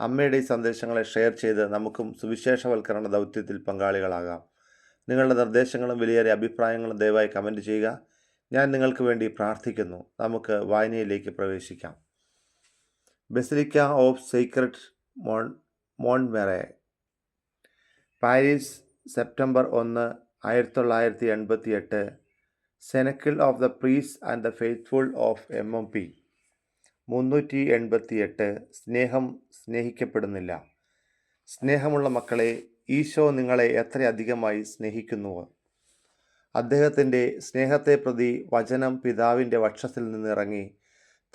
അമ്മയുടെ ഈ സന്ദേശങ്ങളെ ഷെയർ ചെയ്ത് നമുക്കും സുവിശേഷവൽക്കരണ ദൗത്യത്തിൽ പങ്കാളികളാകാം. നിങ്ങളുടെ നിർദ്ദേശങ്ങളും വിലയേറിയ അഭിപ്രായങ്ങളും ദയവായി കമന്റ് ചെയ്യുക. ഞാൻ നിങ്ങൾക്ക് വേണ്ടി പ്രാർത്ഥിക്കുന്നു. നമുക്ക് വായനയിലേക്ക് പ്രവേശിക്കാം. ബെസിലിക്ക ഓഫ് സീക്രട്ട് മോൺ മോൺമെറെ പാരീസ് സെപ്റ്റംബർ ഒന്ന് ആയിരത്തി തൊള്ളായിരത്തി എൺപത്തി എട്ട് cenacle of the priests and the faithful of M M P മുന്നൂറ്റി എൺപത്തി എട്ട് സ്നേഹം സ്നേഹിക്കപ്പെടുന്നില്ല. സ്നേഹമുള്ള മക്കളെ ഈശോ നിങ്ങളെ എത്രയധികമായി സ്നേഹിക്കുന്നുവോ? അദ്ദേഹത്തിന്റെ സ്നേഹത്തെ പ്രതി വചനം പിതാവിന്റെ വക്ഷത്തിൽ നിന്നിറങ്ങി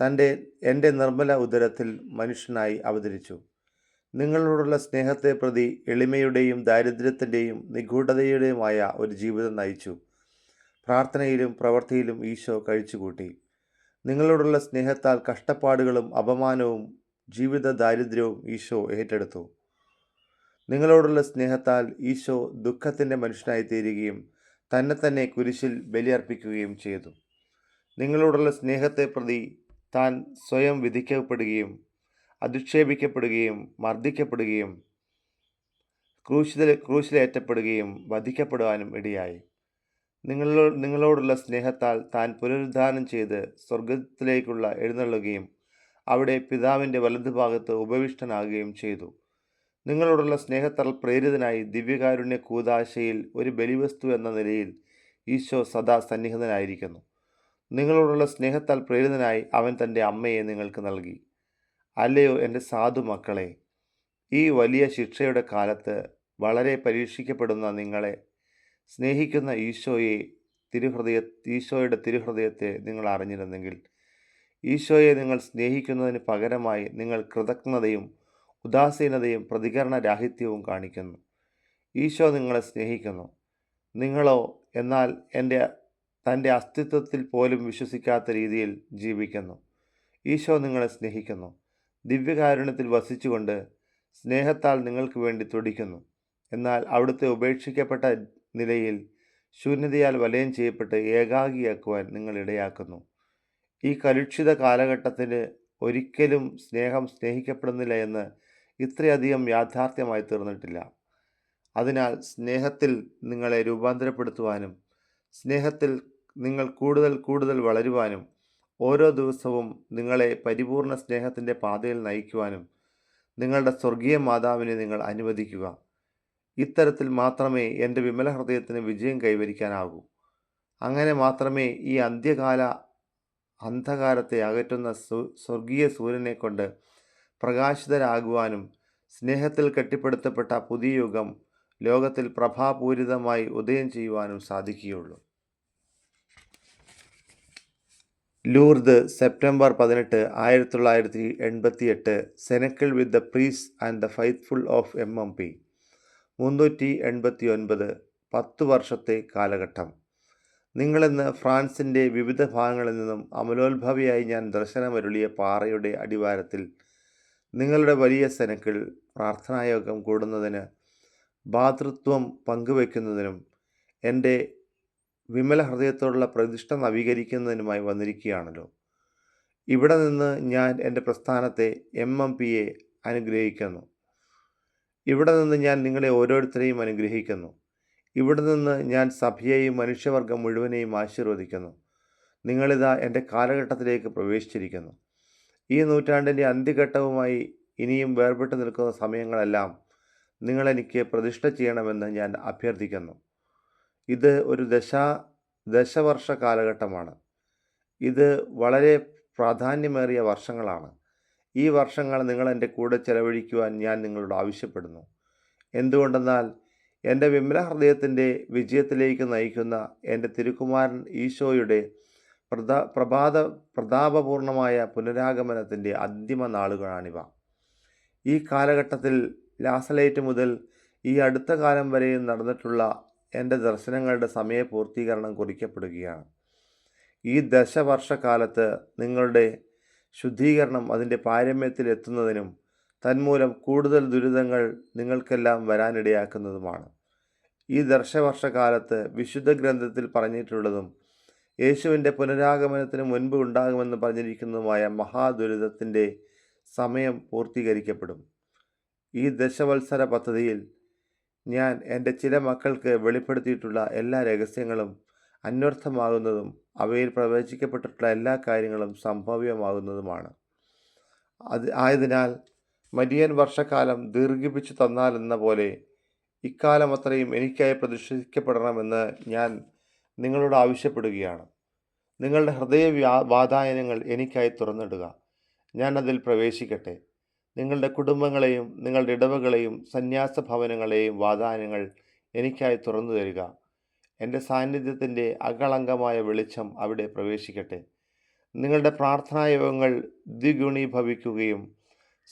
തന്റെ എന്റെ നിർമ്മല ഉദരത്തിൽ മനുഷ്യനായി അവതരിച്ചു. നിങ്ങളോടുള്ള സ്നേഹത്തെ പ്രതി എളിമയുടെയും ദാരിദ്ര്യത്തിന്റെയും നിഗൂഢതയുടെയുമായ ഒരു ജീവിതം നയിച്ചു. പ്രാർത്ഥനയിലും പ്രവൃത്തിയിലും ഈശോ കഴിച്ചുകൂട്ടി. നിങ്ങളോടുള്ള സ്നേഹത്താൽ കഷ്ടപ്പാടുകളും അപമാനവും ജീവിത ദാരിദ്ര്യവും ഈശോ ഏറ്റെടുത്തു. നിങ്ങളോടുള്ള സ്നേഹത്താൽ ഈശോ ദുഃഖത്തിന്റെ മനുഷ്യനായി തീരുകയും തന്നെ തന്നെ കുരിശിൽ ബലിയർപ്പിക്കുകയും ചെയ്തു. നിങ്ങളോടുള്ള സ്നേഹത്തെ പ്രതി താൻ സ്വയം വിധിക്കപ്പെടുകയും അധിക്ഷേപിക്കപ്പെടുകയും മർദ്ദിക്കപ്പെടുകയും ക്രൂശിതൽ ക്രൂശിലേറ്റപ്പെടുകയും വധിക്കപ്പെടുവാനും ഇടയായി. നിങ്ങളോ നിങ്ങളോടുള്ള സ്നേഹത്താൽ താൻ പുനരുദ്ധാനം ചെയ്ത് സ്വർഗത്തിലേക്കുള്ള എഴുന്നള്ളുകയും അവിടെ പിതാവിന്റെ വലതുഭാഗത്ത് ഉപവിഷ്ടനാകുകയും ചെയ്തു. നിങ്ങളോടുള്ള സ്നേഹത്താൽ പ്രേരിതനായി ദിവ്യകാരുണ്യ കൂതാശയിൽ ഒരു ബലിവസ്തു എന്ന നിലയിൽ ഈശോ സദാ സന്നിഹിതനായിരിക്കുന്നു. നിങ്ങളോടുള്ള സ്നേഹത്താൽ പ്രേരിതനായി അവൻ തന്റെ അമ്മയെ നിങ്ങൾക്ക് നൽകി. അല്ലയോ എന്റെ സാധു മക്കളെ ഈ വലിയ ശിക്ഷയുടെ കാലത്ത് വളരെ പരീക്ഷിക്കപ്പെടുന്ന നിങ്ങളെ സ്നേഹിക്കുന്ന ഈശോയെ തിരുഹൃദയ ഈശോയുടെ തിരുഹൃദയത്തെ നിങ്ങൾ അറിഞ്ഞിരുന്നെങ്കിൽ ഈശോയെ നിങ്ങൾ സ്നേഹിക്കുന്നതിന് പകരമായി നിങ്ങൾ കൃതജ്ഞതയും ഉദാസീനതയും പ്രതികരണ രാഹിത്യവും കാണിക്കുന്നു. ഈശോ നിങ്ങളെ സ്നേഹിക്കുന്നു. നിങ്ങളോ എന്നാൽ എന്റെ തന്റെ അസ്തിത്വത്തിൽ പോലും വിശ്വസിക്കാത്ത രീതിയിൽ ജീവിക്കുന്നു. ഈശോ നിങ്ങളെ സ്നേഹിക്കുന്നു. ദിവ്യകാരുണ്യത്തിൽ വസിച്ചുകൊണ്ട് സ്നേഹത്താൽ നിങ്ങൾക്ക് വേണ്ടി തുടിക്കുന്നു. എന്നാൽ അവിടുത്തെ ഉപേക്ഷിക്കപ്പെട്ട നിലയിൽ ശൂന്യതയാൽ വലയം ചെയ്യപ്പെട്ട് ഏകാഗിയാക്കുവാൻ നിങ്ങൾ ഇടയാക്കുന്നു. ഈ കലുഷിത കാലഘട്ടത്തിന് ഒരിക്കലും സ്നേഹം സ്നേഹിക്കപ്പെടുന്നില്ല എന്ന് ഇത്രയധികം യാഥാർത്ഥ്യമായി തീർന്നിട്ടില്ല. അതിനാൽ സ്നേഹത്തിൽ നിങ്ങളെ രൂപാന്തരപ്പെടുത്തുവാനും സ്നേഹത്തിൽ നിങ്ങൾ കൂടുതൽ കൂടുതൽ വളരുവാനും ഓരോ ദിവസവും നിങ്ങളെ പരിപൂർണ സ്നേഹത്തിന്റെ പാതയിൽ നയിക്കുവാനും നിങ്ങളുടെ സ്വർഗീയ മാതാവിനെ നിങ്ങൾ അനുവദിക്കുക. ഇത്തരത്തിൽ മാത്രമേ എന്റെ വിമല ഹൃദയത്തിന് വിജയം കൈവരിക്കാനാകൂ. അങ്ങനെ മാത്രമേ ഈ അന്ത്യകാല അന്ധകാരത്തെ അകറ്റുന്ന സ്വർഗീയ സൂര്യനെ കൊണ്ട് പ്രകാശിതരാകുവാനും സ്നേഹത്തിൽ കെട്ടിപ്പടുത്തപ്പെട്ട പുതിയ യുഗം ലോകത്തിൽ പ്രഭാപൂരിതമായി ഉദയം ചെയ്യുവാനും സാധിക്കുകയുള്ളൂ. ലൂർദ് സെപ്റ്റംബർ പതിനെട്ട് ആയിരത്തി തൊള്ളായിരത്തി എൺപത്തി എട്ട് cenacle with the priests and the faithful of M M P. മുന്നൂറ്റി എൺപത്തി ഒൻപത് പത്ത് വർഷത്തെ കാലഘട്ടം. നിങ്ങളിന്ന് ഫ്രാൻസിന്റെ വിവിധ ഭാഗങ്ങളിൽ നിന്നും അമലോത്ഭവിയായി ഞാൻ ദർശനമരുളിയ പാറയുടെ അടിവാരത്തിൽ നിങ്ങളുടെ വലിയ സെനക്കിൾ പ്രാർത്ഥനായോഗം കൂടുന്നതിന് ഭാതൃത്വം പങ്കുവെക്കുന്നതിനും എന്റെ വിമല ഹൃദയത്തോടുള്ള പ്രതിഷ്ഠ നവീകരിക്കുന്നതിനുമായി വന്നിരിക്കുകയാണല്ലോ. ഇവിടെ നിന്ന് ഞാൻ എന്റെ പ്രസ്ഥാനത്തെ എം എം പിയെ അനുഗ്രഹിക്കുന്നു. ഇവിടെ നിന്ന് ഞാൻ നിങ്ങളെ ഓരോരുത്തരെയും അനുഗ്രഹിക്കുന്നു. ഇവിടെ നിന്ന് ഞാൻ സഭയെയും മനുഷ്യവർഗം മുഴുവനെയും ആശീർവദിക്കുന്നു. നിങ്ങളിതാ എന്റെ കാലഘട്ടത്തിലേക്ക് പ്രവേശിച്ചിരിക്കുന്നു. ഈ നൂറ്റാണ്ടിന്റെ അന്ത്യഘട്ടവുമായി ഇനിയും വേർപെട്ട് നിൽക്കുന്ന സമയങ്ങളെല്ലാം നിങ്ങളെനിക്ക് പ്രതിഷ്ഠ ചെയ്യണമെന്ന് ഞാൻ അഭ്യർത്ഥിക്കുന്നു. ഇത് ഒരു ദശ ദശവർഷ കാലഘട്ടമാണ്. ഇത് വളരെ പ്രാധാന്യമേറിയ വർഷങ്ങളാണ്. ഈ വർഷങ്ങൾ നിങ്ങൾ എന്റെ കൂടെ ചെലവഴിക്കുവാൻ ഞാൻ നിങ്ങളോട് ആവശ്യപ്പെടുന്നു. എന്തുകൊണ്ടെന്നാൽ എന്റെ വിമല ഹൃദയത്തിന്റെ വിജയത്തിലേക്ക് നയിക്കുന്ന എന്റെ തിരുക്കുമാരൻ ഈശോയുടെ പ്രതാ പ്രഭാത പ്രതാപപൂർണമായ പുനരാഗമനത്തിന്റെ അന്തിമ നാളുകളാണിവ. ഈ കാലഘട്ടത്തിൽ ലാസലേറ്റ് മുതൽ ഈ അടുത്ത കാലം വരെയും നടന്നിട്ടുള്ള എന്റെ ദർശനങ്ങളുടെ സമയപൂർത്തീകരണം കുറിക്കപ്പെടുകയാണ്. ഈ ദശവർഷക്കാലത്ത് നിങ്ങളുടെ ശുദ്ധീകരണം അതിന്റെ പാരമ്യത്തിൽ എത്തുന്നതിനും തന്മൂലം കൂടുതൽ ദുരിതങ്ങൾ നിങ്ങൾക്കെല്ലാം വരാനിടയാക്കുന്നതുമാണ്. ഈ ദർശവർഷകാലത്ത് വിശുദ്ധ ഗ്രന്ഥത്തിൽ പറഞ്ഞിട്ടുള്ളതും യേശുവിന്റെ പുനരാഗമനത്തിന് മുൻപ് ഉണ്ടാകുമെന്ന് പറഞ്ഞിരിക്കുന്നതുമായ മഹാദുരിതത്തിന്റെ സമയം പൂർത്തീകരിക്കപ്പെടും. ഈ ദശവത്സര പദ്ധതിയിൽ ഞാൻ എന്റെ ചില മക്കൾക്ക് വെളിപ്പെടുത്തിയിട്ടുള്ള എല്ലാ രഹസ്യങ്ങളും അന്വർത്ഥമാകുന്നതും അവയിൽ പ്രവചിക്കപ്പെട്ടിട്ടുള്ള എല്ലാ കാര്യങ്ങളും സംഭവ്യമാകുന്നതുമാണ്. അത് ആയതിനാൽ മരിയൻ വർഷക്കാലം ദീർഘിപ്പിച്ചു തന്നാലെന്ന പോലെ ഇക്കാലം അത്രയും എനിക്കായി പ്രതിഷ്ഠിക്കപ്പെടണമെന്ന് ഞാൻ നിങ്ങളോട് ആവശ്യപ്പെടുകയാണ്. നിങ്ങളുടെ ഹൃദയ വാതായനങ്ങൾ എനിക്കായി തുറന്നിടുക. ഞാൻ അതിൽ പ്രവേശിക്കട്ടെ. നിങ്ങളുടെ കുടുംബങ്ങളെയും നിങ്ങളുടെ ഇടവകളെയും സന്യാസ ഭവനങ്ങളെയും വാതായനങ്ങൾ എനിക്കായി തുറന്നു തരിക. എന്റെ സാന്നിധ്യത്തിന്റെ അകളങ്കമായ വെളിച്ചം അവിടെ പ്രവേശിക്കട്ടെ. നിങ്ങളുടെ പ്രാർത്ഥനായോഗങ്ങൾ ദ്വിഗുണീഭവിക്കുകയും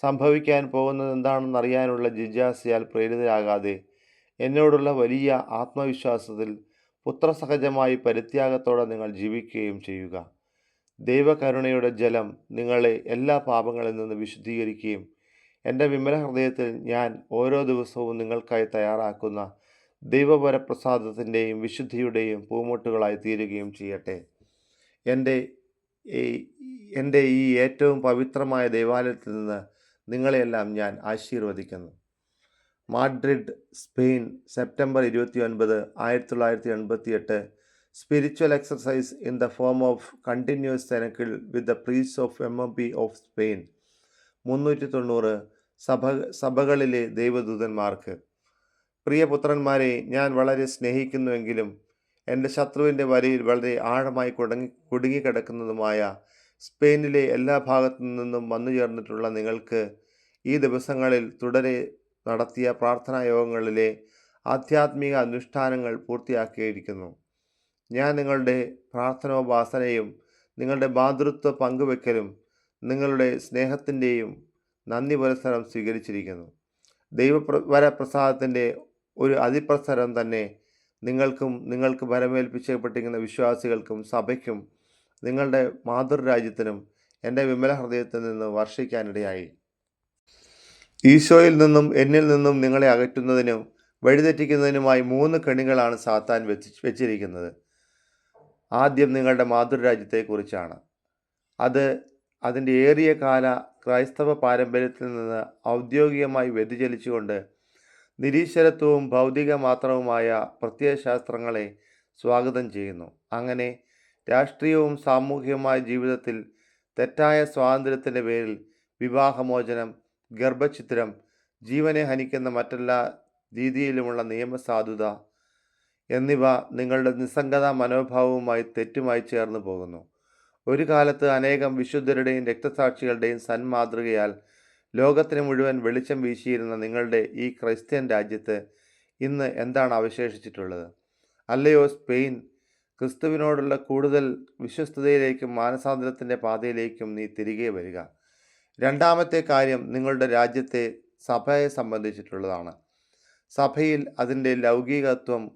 സംഭവിക്കാൻ പോകുന്നത് എന്താണെന്ന് അറിയാനുള്ള ജിജ്ഞാസയാൽ പ്രേരിതരാകാതെ എന്നോടുള്ള വലിയ ആത്മവിശ്വാസത്തിൽ പുത്രസഹജമായി പരിത്യാഗത്തോടെ നിങ്ങൾ ജീവിക്കുകയും ചെയ്യുക. ദൈവകരുണയുടെ ജലം നിങ്ങളെ എല്ലാ പാപങ്ങളിൽ നിന്ന് വിശുദ്ധീകരിക്കുകയും എന്റെ വിമല ഹൃദയത്തിൽ ഞാൻ ഓരോ ദിവസവും നിങ്ങൾക്കായി തയ്യാറാക്കുന്ന ദൈവപരപ്രസാദത്തിന്റെയും വിശുദ്ധിയുടെയും പൂമൊട്ടുകളായി തീരുകയും ചെയ്യട്ടെ. എന്റെ എന്റെ ഈ ഏറ്റവും പവിത്രമായ ദൈവാലയത്തിൽ നിന്ന് നിങ്ങളെയെല്ലാം ഞാൻ ആശീർവദിക്കുന്നു. മാഡ്രിഡ് സ്പെയിൻ സെപ്റ്റംബർ ഇരുപത്തി ഒൻപത് ആയിരത്തി തൊള്ളായിരത്തി എൺപത്തി എട്ട് spiritual exercise in the form of continuous cenacle with the priests of M M P of Spain. മുന്നൂറ്റി തൊണ്ണൂറ് സഭ സഭകളിലെ ദൈവദൂതന്മാർക്ക്. പ്രിയപുത്രന്മാരെ ഞാൻ വളരെ സ്നേഹിക്കുന്നുവെങ്കിലും എന്റെ ശത്രുവിന്റെ വരയിൽ വളരെ ആഴമായി കുടങ്ങി കുടുങ്ങിക്കിടക്കുന്നതുമായ സ്പെയിനിലെ എല്ലാ ഭാഗത്തു നിന്നും വന്നു ചേർന്നിട്ടുള്ള നിങ്ങൾക്ക് ഈ ദിവസങ്ങളിൽ തുടരെ നടത്തിയ പ്രാർത്ഥനാ യോഗങ്ങളിലെ ആധ്യാത്മിക അനുഷ്ഠാനങ്ങൾ പൂർത്തിയാക്കിയിരിക്കുന്നു. ഞാൻ നിങ്ങളുടെ പ്രാർത്ഥനോപാസനയും നിങ്ങളുടെ മാതൃത്വ പങ്കുവെക്കലും നിങ്ങളുടെ സ്നേഹത്തിന്റെയും നന്ദി പുരസ്സരം സ്വീകരിച്ചിരിക്കുന്നു. ദൈവപ്ര പ്രസാദത്തിന്റെ ഒരു അതിപ്രസരം തന്നെ നിങ്ങൾക്കും നിങ്ങൾക്ക് വരമേൽപ്പിച്ചപ്പെട്ടിരിക്കുന്ന വിശ്വാസികൾക്കും സഭയ്ക്കും നിങ്ങളുടെ മാതൃരാജ്യത്തിനും എന്റെ വിമല ഹൃദയത്തിൽ നിന്ന് വർഷിക്കാനിടയായി. ഈശോയിൽ നിന്നും എന്നിൽ നിന്നും നിങ്ങളെ അകറ്റുന്നതിനും വഴിതെറ്റിക്കുന്നതിനുമായി മൂന്ന് കെണികളാണ് സാത്താൻ വെച്ച് വെച്ചിരിക്കുന്നത്. ആദ്യം നിങ്ങളുടെ മാതൃരാജ്യത്തെക്കുറിച്ചാണ്. അത് അതിന്റെ ഏറിയ കാല ക്രൈസ്തവ പാരമ്പര്യത്തിൽ നിന്ന് ഔദ്യോഗികമായി വ്യതിചലിച്ചുകൊണ്ട് നിരീശ്വരത്വവും ഭൗതിക മാത്രവുമായ പ്രത്യയശാസ്ത്രങ്ങളെ സ്വാഗതം ചെയ്യുന്നു. അങ്ങനെ രാഷ്ട്രീയവും സാമൂഹികവുമായ ജീവിതത്തിൽ തെറ്റായ സ്വാതന്ത്ര്യത്തിന്റെ പേരിൽ വിവാഹമോചനം ഗർഭചിത്രം ജീവനെ ഹനിക്കുന്ന മറ്റെല്ലാ രീതിയിലുമുള്ള നിയമസാധുത എന്നിവ നിങ്ങളുടെ നിസ്സംഗത മനോഭാവവുമായി തെറ്റുമായി ചേർന്നു പോകുന്നു. ഒരു കാലത്ത് അനേകം വിശുദ്ധരുടെയും രക്തസാക്ഷികളുടെയും സന്മാതൃകയാൽ ലോകത്തിന് മുഴുവൻ വെളിച്ചം വീശിയിരുന്ന നിങ്ങളുടെ ഈ ക്രിസ്ത്യൻ രാജ്യത്ത് ഇന്ന് എന്താണ് അവശേഷിച്ചിട്ടുള്ളത്? അല്ലയോ സ്പെയിൻ? ക്രിസ്തുവിനോടുള്ള കൂടുതൽ വിശ്വസ്തതയിലേക്കും മാനസാന്തരത്തിന്റെ പാതയിലേക്കും നീ തിരികെ വരിക. രണ്ടാമത്തെ കാര്യം നിങ്ങളുടെ രാജ്യത്തെ സഭയെ സംബന്ധിച്ചിട്ടുള്ളതാണ്. സഭയിൽ അതിന്റെ ലൗകികത്വം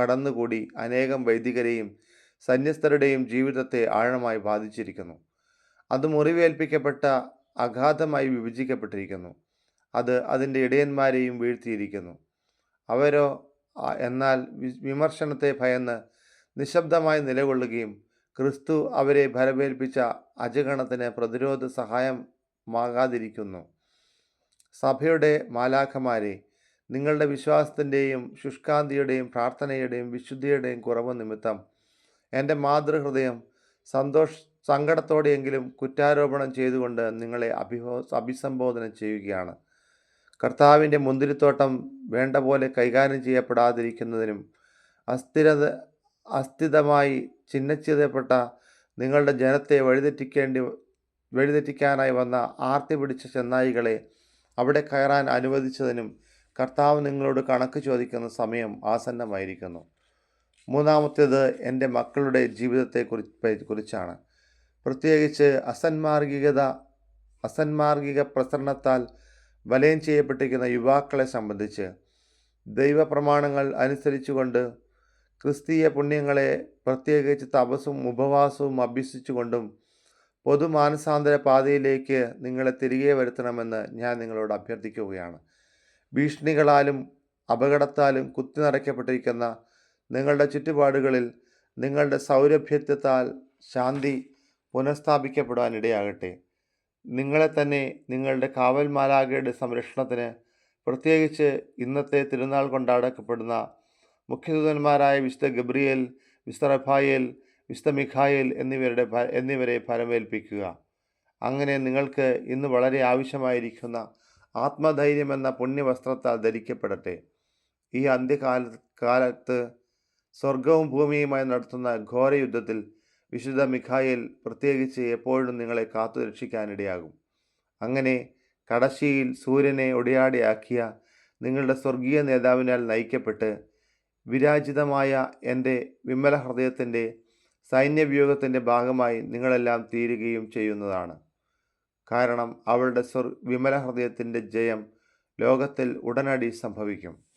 കടന്നുകൂടി അനേകം വൈദികരെയും സന്യസ്തരുടെയും ജീവിതത്തെ ആഴമായി ബാധിച്ചിരിക്കുന്നു. അത് മുറിവേൽപ്പിക്കപ്പെട്ട അഗാധമായി വിഭജിക്കപ്പെട്ടിരിക്കുന്നു. അത് അതിന്റെ ഇടയന്മാരെയും വീഴ്ത്തിയിരിക്കുന്നു. അവരോ എന്നാൽ വിമർശനത്തെ ഭയന്ന് നിശബ്ദമായി നിലകൊള്ളുകയും ക്രിസ്തു അവരെ ഭരമേൽപ്പിച്ച അജഗണത്തിന് പ്രതിരോധ സഹായമാകാതിരിക്കുന്നു. സഭയുടെ മാലാഖമാരെ നിങ്ങളുടെ വിശ്വാസത്തിന്റെയും ശുഷ്കാന്തിയുടെയും പ്രാർത്ഥനയുടെയും വിശുദ്ധിയുടെയും കുറവ് നിമിത്തം എന്റെ മാതൃഹൃദയം സന്തോഷ സങ്കടത്തോടെയെങ്കിലും കുറ്റാരോപണം ചെയ്തുകൊണ്ട് നിങ്ങളെ അഭിഹോ അഭിസംബോധന ചെയ്യുകയാണ്. കർത്താവിന്റെ മുന്തിരിത്തോട്ടം വേണ്ട പോലെ കൈകാര്യം ചെയ്യപ്പെടാതിരിക്കുന്നതിനും അസ്ഥിരത അസ്ഥിതമായി ചിഹ്നച്ഛേദപ്പെട്ട നിങ്ങളുടെ ജനത്തെ വഴിതെറ്റിക്കേണ്ടി വഴിതെറ്റിക്കാനായി വന്ന ആർത്തി പിടിച്ച ചെന്നായികളെ അവിടെ കയറാൻ അനുവദിച്ചതിനും കർത്താവ് നിങ്ങളോട് കണക്ക് ചോദിക്കുന്ന സമയം ആസന്നമായിരിക്കുന്നു. മൂന്നാമത്തേത് എന്റെ മക്കളുടെ ജീവിതത്തെ കുറി- കുറിച്ചാണ്. പ്രത്യേകിച്ച് അസന്മാർഗികത അസന്മാർഗിക പ്രസരണത്താൽ വലയം ചെയ്യപ്പെട്ടിരിക്കുന്ന യുവാക്കളെ സംബന്ധിച്ച് ദൈവപ്രമാണങ്ങൾ അനുസരിച്ചുകൊണ്ട് ക്രിസ്തീയ പുണ്യങ്ങളെ പ്രത്യേകിച്ച് തപസ്സും ഉപവാസവും അഭ്യസിച്ചുകൊണ്ടും പൊതുമാനസാന്തര പാതയിലേക്ക് നിങ്ങളെ തിരികെ വരുത്തണമെന്ന് ഞാൻ നിങ്ങളോട് അഭ്യർത്ഥിക്കുകയാണ്. ഭീഷണികളാലും അപകടത്താലും കുത്തി നിറയ്ക്കപ്പെട്ടിരിക്കുന്ന നിങ്ങളുടെ ചുറ്റുപാടുകളിൽ നിങ്ങളുടെ സൗരഭ്യത്വത്താൽ ശാന്തി പുനഃസ്ഥാപിക്കപ്പെടാൻ ഇടയാകട്ടെ നിങ്ങളെ തന്നെ നിങ്ങളുടെ കാവൽമാലാകയുടെ സംരക്ഷണത്തിന് പ്രത്യേകിച്ച് ഇന്നത്തെ തിരുനാൾ കൊണ്ടാടക്കപ്പെടുന്ന മുഖ്യദൂതന്മാരായ വിശുദ്ധ ഗബ്രിയേൽ വിശുദ്ധ റഫായേൽ വിശുദ്ധ മിഖായേൽ എന്നിവരുടെ എന്നിവരെ ഫലമേൽപ്പിക്കുക അങ്ങനെ നിങ്ങൾക്ക് ഇന്ന് വളരെ ആവശ്യമായിരിക്കുന്ന ആത്മധൈര്യം എന്ന പുണ്യവസ്ത്രത്താൽ ധരിക്കപ്പെടട്ടെ. ഈ അന്ത്യകാല കാലത്ത് സ്വർഗവും ഭൂമിയുമായി നടത്തുന്ന ഘോരയുദ്ധത്തിൽ വിശുദ്ധ മിഖായേൽ പ്രത്യേകിച്ച് എപ്പോഴും നിങ്ങളെ കാത്തു രക്ഷിക്കാനിടയാകും. അങ്ങനെ കടശിയിൽ സൂര്യനെ ഒടിയാടിയാക്കിയ നിങ്ങളുടെ സ്വർഗീയ നേതാവിനാൽ നയിക്കപ്പെട്ട് വിരാജിതമായ എന്റെ വിമല ഹൃദയത്തിന്റെ സൈന്യവ്യൂഹത്തിന്റെ ഭാഗമായി നിങ്ങളെല്ലാം തീരുകയും ചെയ്യുന്നതാണ്. കാരണം അവളുടെ സ്വർ വിമല ഹൃദയത്തിന്റെ ജയം ലോകത്തിൽ ഉടനടി സംഭവിക്കും.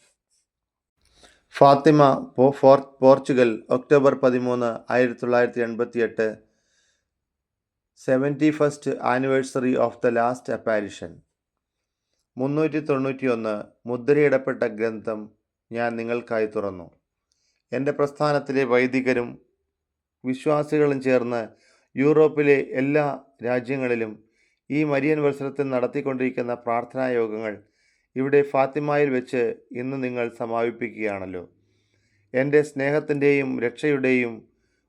ഫാത്തിമ പോ ഫോർ പോർച്ചുഗൽ ഒക്ടോബർ പതിമൂന്ന് ആയിരത്തി തൊള്ളായിരത്തി എൺപത്തി എട്ട് seventy first anniversary of the last apparition. മുന്നൂറ്റി തൊണ്ണൂറ്റി ഒന്ന് മുദ്രയിടപ്പെട്ട ഗ്രന്ഥം ഞാൻ നിങ്ങൾക്കായി തുറന്നു. എന്റെ പ്രസ്ഥാനത്തിലെ വൈദികരും വിശ്വാസികളും ചേർന്ന് യൂറോപ്പിലെ എല്ലാ രാജ്യങ്ങളിലും ഈ മരിയൻ വത്സരത്തിൽ നടത്തിക്കൊണ്ടിരിക്കുന്ന പ്രാർത്ഥനാ യോഗങ്ങൾ ഇവിടെ ഫാത്തിമയിൽ വെച്ച് ഇന്ന് നിങ്ങൾ സമാപിപ്പിക്കുകയാണല്ലോ. എന്റെ സ്നേഹത്തിന്റെയും രക്ഷയുടെയും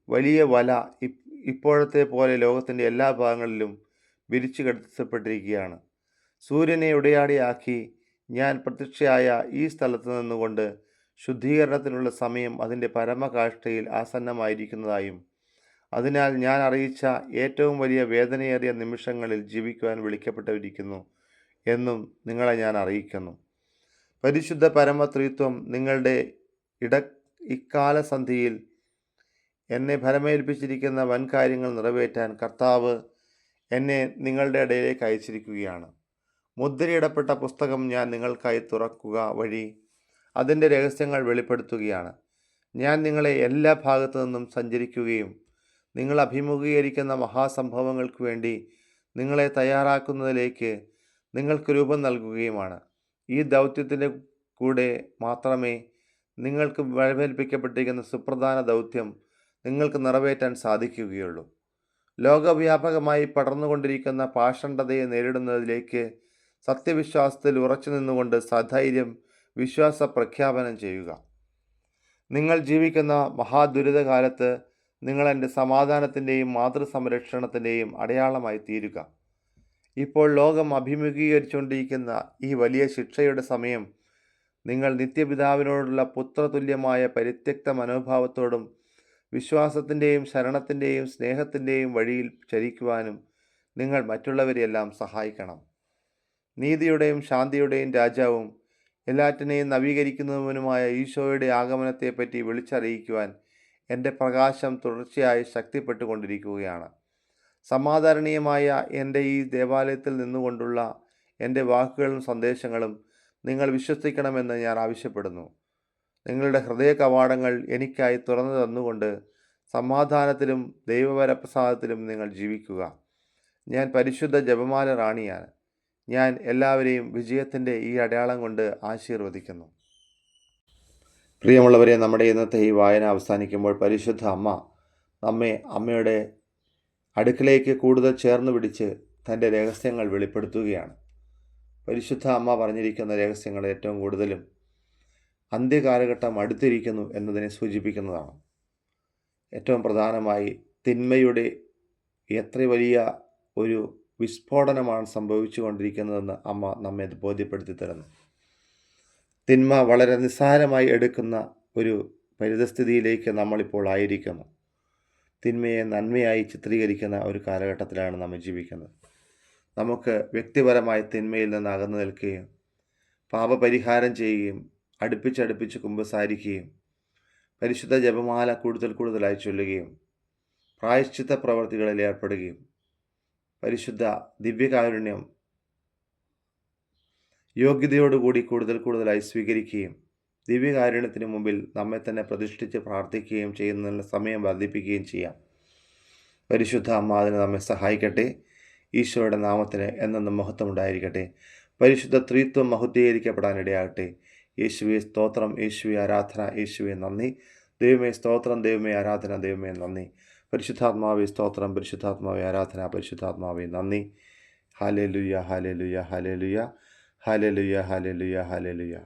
വലിയ വല ഇപ്പോഴത്തെ പോലെ ലോകത്തിന്റെ എല്ലാ ഭാഗങ്ങളിലും വിരിച്ചു കിടത്തപ്പെട്ടിരിക്കുകയാണ്. സൂര്യനെ ഉടയാടിയാക്കി ഞാൻ പ്രത്യക്ഷയായ ഈ സ്ഥലത്ത് നിന്നുകൊണ്ട് ശുദ്ധീകരണത്തിനുള്ള സമയം അതിന്റെ പരമകാഷ്ഠയിൽ ആസന്നമായിരിക്കുന്നതായും അതിനാൽ ഞാൻ അറിയിച്ച ഏറ്റവും വലിയ വേദനയേറിയ നിമിഷങ്ങളിൽ ജീവിക്കുവാൻ വിളിക്കപ്പെട്ടിരിക്കുന്നു എന്നും നിങ്ങളെ ഞാൻ അറിയിക്കുന്നു. പരിശുദ്ധ പരമത്രിത്വം നിങ്ങളുടെ ഇട ഇക്കാലസന്ധിയിൽ എന്നെ ഫലമേൽപ്പിച്ചിരിക്കുന്ന വൻകാര്യങ്ങൾ നിറവേറ്റാൻ കർത്താവ് എന്നെ നിങ്ങളുടെ ഇടയിലേക്ക് അയച്ചിരിക്കുകയാണ്. മുദ്രയിടപ്പെട്ട പുസ്തകം ഞാൻ നിങ്ങൾക്കായി തുറക്കുക വഴി അതിന്റെ രഹസ്യങ്ങൾ വെളിപ്പെടുത്തുകയാണ്. ഞാൻ നിങ്ങളെ എല്ലാ ഭാഗത്തു നിന്നും സഞ്ചരിക്കുകയും നിങ്ങൾ അഭിമുഖീകരിക്കുന്ന മഹാസംഭവങ്ങൾക്ക് വേണ്ടി നിങ്ങളെ തയ്യാറാക്കുന്നതിലേക്ക് നിങ്ങൾക്ക് രൂപം നൽകുകയുമാണ്. ഈ ദൗത്യത്തിന്റെ കൂടെ മാത്രമേ നിങ്ങൾക്ക് വഴമേൽപ്പിക്കപ്പെട്ടിരിക്കുന്ന സുപ്രധാന ദൗത്യം നിങ്ങൾക്ക് നിറവേറ്റാൻ സാധിക്കുകയുള്ളൂ. ലോകവ്യാപകമായി പടർന്നുകൊണ്ടിരിക്കുന്ന പാഷണ്ഡതയെ നേരിടുന്നതിലേക്ക് സത്യവിശ്വാസത്തിൽ ഉറച്ചു നിന്നുകൊണ്ട് സധൈര്യം വിശ്വാസ പ്രഖ്യാപനം ചെയ്യുക. നിങ്ങൾ ജീവിക്കുന്ന മഹാദുരിതകാലത്ത് നിങ്ങൾ എന്റെ സമാധാനത്തിന്റെയും മാതൃസംരക്ഷണത്തിന്റെയും അടയാളമായി തീരുക. ഇപ്പോൾ ലോകം അഭിമുഖീകരിച്ചുകൊണ്ടിരിക്കുന്ന ഈ വലിയ ശിക്ഷയുടെ സമയം നിങ്ങൾ നിത്യപിതാവിനോടുള്ള പുത്രതുല്യമായ പരിത്യക്ത മനോഭാവത്തോടും വിശ്വാസത്തിന്റെയും ശരണത്തിന്റെയും സ്നേഹത്തിന്റെയും വഴിയിൽ ചരിക്കുവാനും നിങ്ങൾ മറ്റുള്ളവരെയെല്ലാം സഹായിക്കണം. നീതിയുടെയും ശാന്തിയുടെയും രാജാവും എല്ലാറ്റിനെയും നവീകരിക്കുന്നവനുമായ ഈശോയുടെ ആഗമനത്തെപ്പറ്റി വിളിച്ചറിയിക്കുവാൻ എന്റെ പ്രകാശം തുടർച്ചയായി ശക്തിപ്പെട്ടുകൊണ്ടിരിക്കുകയാണ്. സമാധാരണീയമായ എന്റെ ഈ ദേവാലയത്തിൽ നിന്നുകൊണ്ടുള്ള എന്റെ വാക്കുകളും സന്ദേശങ്ങളും നിങ്ങൾ വിശ്വസിക്കണമെന്ന് ഞാൻ ആവശ്യപ്പെടുന്നു. നിങ്ങളുടെ ഹൃദയ കവാടങ്ങൾ എനിക്കായി തുറന്നു തന്നുകൊണ്ട് സമാധാനത്തിലും ദൈവവരപ്രസാദത്തിലും നിങ്ങൾ ജീവിക്കുക. ഞാൻ പരിശുദ്ധ ജപമാല റാണിയാണ്. ഞാൻ എല്ലാവരെയും വിജയത്തിന്റെ ഈ അടയാളം കൊണ്ട് ആശീർവദിക്കുന്നു. പ്രിയമുള്ളവരെ നമ്മുടെ ഇന്നത്തെ ഈ വായന അവസാനിക്കുമ്പോൾ പരിശുദ്ധ അമ്മ നമ്മെ അമ്മയുടെ അടുക്കിലേക്ക് കൂടുതൽ ചേർന്ന് പിടിച്ച് തന്റെ രഹസ്യങ്ങൾ വെളിപ്പെടുത്തുകയാണ്. പരിശുദ്ധ അമ്മ പറഞ്ഞിരിക്കുന്ന രഹസ്യങ്ങൾ ഏറ്റവും കൂടുതലും അന്ത്യകാലഘട്ടം അടുത്തിരിക്കുന്നു എന്നതിനെ സൂചിപ്പിക്കുന്നതാണ്. ഏറ്റവും പ്രധാനമായി തിന്മയുടെ എത്ര വലിയ ഒരു വിസ്ഫോടനമാണ് സംഭവിച്ചുകൊണ്ടിരിക്കുന്നതെന്ന് അമ്മ നമ്മെ ബോധ്യപ്പെടുത്തി തരുന്നു. തിന്മ വളരെ നിസ്സാരമായി എടുക്കുന്ന ഒരു പരിതസ്ഥിതിയിലേക്ക് നമ്മളിപ്പോൾ ആയിരിക്കുന്നു. തിന്മയെ നന്മയായി ചിത്രീകരിക്കുന്ന ഒരു കാലഘട്ടത്തിലാണ് നമ്മൾ ജീവിക്കുന്നത്. നമുക്ക് വ്യക്തിപരമായി തിന്മയിൽ നിന്ന് അകന്നു നിൽക്കുകയും പാപപരിഹാരം ചെയ്യുകയും അടുപ്പിച്ചടുപ്പിച്ച് കുമ്പസാരിക്കുകയും പരിശുദ്ധ ജപമാല കൂടുതൽ കൂടുതലായി ചൊല്ലുകയും പ്രായശ്ചിത്ത പ്രവർത്തികളിൽ ഏർപ്പെടുകയും പരിശുദ്ധ ദിവ്യകാരുണ്യം യോഗ്യതയോടുകൂടി കൂടുതൽ കൂടുതലായി സ്വീകരിക്കുകയും ദിവ്യകാരുണ്യത്തിന് മുമ്പിൽ നമ്മെ തന്നെ പ്രതിഷ്ഠിച്ച് പ്രാർത്ഥിക്കുകയും ചെയ്യുന്നതിനുള്ള സമയം വർദ്ധിപ്പിക്കുകയും ചെയ്യാം. പരിശുദ്ധ അമ്മ നമ്മെ സഹായിക്കട്ടെ. ഈശോയുടെ നാമത്തിന് എന്നെന്നും മഹത്വം ഉണ്ടായിരിക്കട്ടെ. പരിശുദ്ധ ത്രിത്വം മഹുദ്ധീകരിക്കപ്പെടാനിടയാകട്ടെ യേശുവെ സ്തോത്രം യേശുവെ ആരാധന യേശുവെ നന്ദി. ദൈവമേ സ്തോത്രം ദൈവമേ ആരാധന ദൈവമേ നന്ദി. പരിശുദ്ധാത്മാവെ സ്തോത്രം പരിശുദ്ധാത്മാവെ ആരാധന പരിശുദ്ധാത്മാവെ നന്ദി. ഹാലേ ലുയ ഹാലേ ലുയ ഹാലേ ലുയ